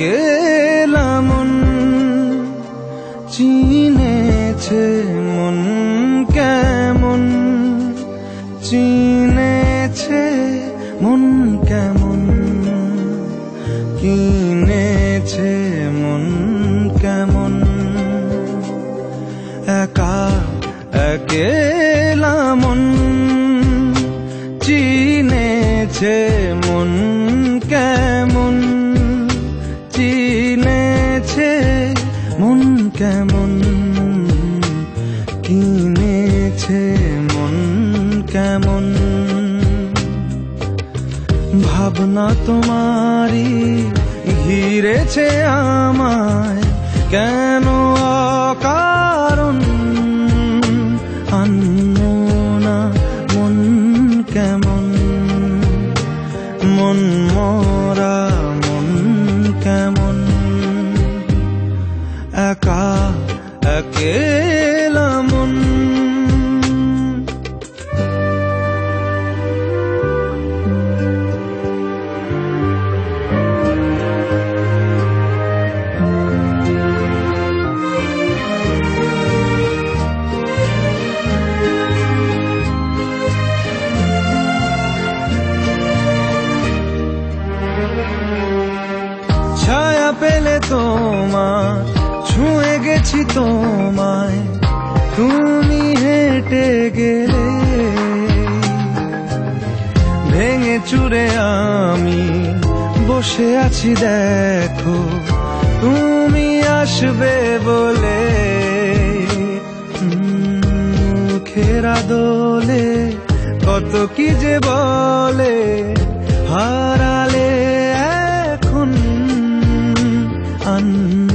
একেলা মন চিনেছে মন কেমন চিনেছে মন কেমন কিনেছে মন কেমন। একা একেলা কেমন? কিনেছে মন কেমন? ভাবনা তোমারি ঘিরেছে আমায়। কেন অকারণ একেলা তোমায়, তুমি হেঁটে গেলে। ভেঙে চুরে আমি বসে আছি, দেখো তুমি আসবে বলে। মুখের দোলে কত কি যে বলে, হারালে এখন আনমনা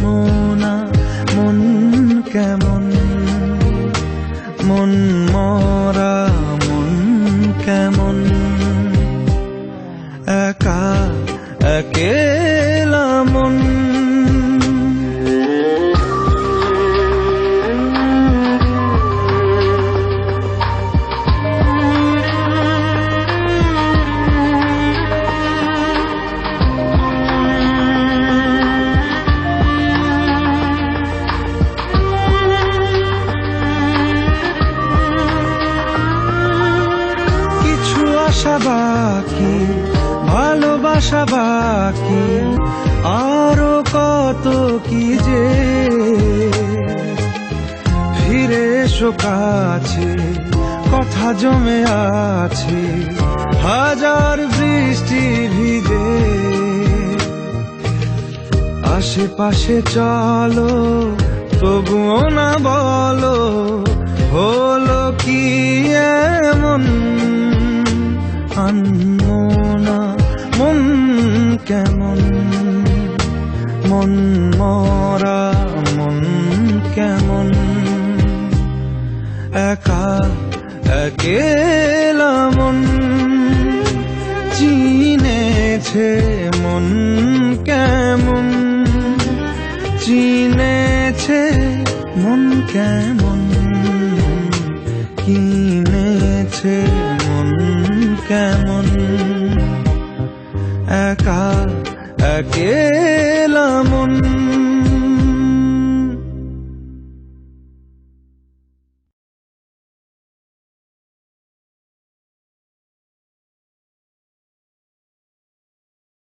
আশা বাকি, ভালোবাসা বাকি, আরও কত কি যে। ফিরে এসো কাছে, কথা জমে আছে, হাজার বৃষ্টি ভিজে। আশেপাশে চলো, তবুও না বলো, হলো কি আনমনা মন কেমন? মন মরা, মন কেমন? একা একেলা মন। চিনেছে মন কেমন? চিনেছে মন কেমন? কিনেছে একা একেলা মন